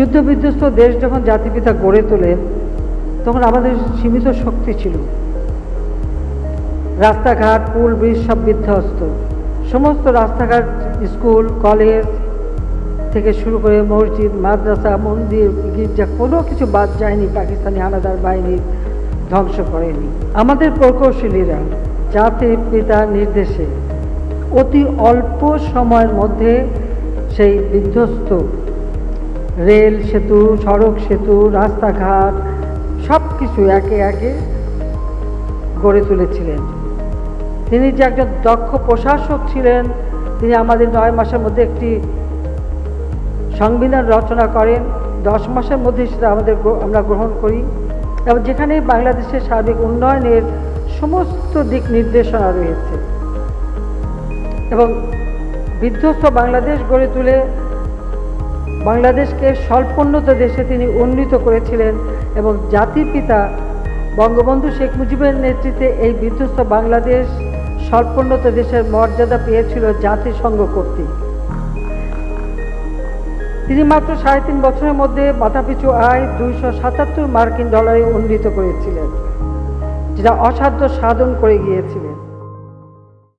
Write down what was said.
যুদ্ধ বিধ্বস্ত দেশ যখন জাতিপিতা গড়ে তোলেন তখন আমাদের সীমিত শক্তি ছিল। রাস্তাঘাট, পুল, ব্রিজ সব বিধ্বস্ত। সমস্ত রাস্তাঘাট, স্কুল, কলেজ থেকে শুরু করে মসজিদ, মাদ্রাসা, মন্দির, গির্জা, কোনো কিছু বাদ যায়নি, পাকিস্তানি হানাদার বাহিনীর ধ্বংস করেনি। আমাদের প্রকৌশলীরা জাতির পিতার নির্দেশে অতি অল্প সময়ের মধ্যে সেই বিধ্বস্ত রেল সেতু, সড়ক সেতু, রাস্তাঘাট সব কিছু একে একে গড়ে তুলেছিলেন। তিনি যে একজন দক্ষ প্রশাসক ছিলেন, তিনি আমাদের নয় মাসের মধ্যে একটি সংবিধান রচনা করেন। দশ মাসের মধ্যে সেটা আমাদের আমরা গ্রহণ করি। এবং যেখানে বাংলাদেশের সার্বিক উন্নয়নের সমস্ত দিক নির্দেশনা রয়েছে। এবং বিধ্বস্ত বাংলাদেশ গড়ে তুলে বাংলাদেশকে স্বল্পোন্নত দেশে তিনি উন্নীত করেছিলেন এবং জাতির পিতা বঙ্গবন্ধু শেখ মুজিবের নেতৃত্বে এই বিধ্বস্ত বাংলাদেশ স্বল্পোন্নত দেশের মর্যাদা পেয়েছিল জাতিসংঘ কর্তৃক। তিনি মাত্র সাড়ে তিন বছরের মধ্যে মাথাপিছু আয় দুইশো সাতাত্তর মার্কিন ডলারে উন্নীত করেছিলেন, যেটা অসাধ্য সাধন করে গিয়েছিলেন।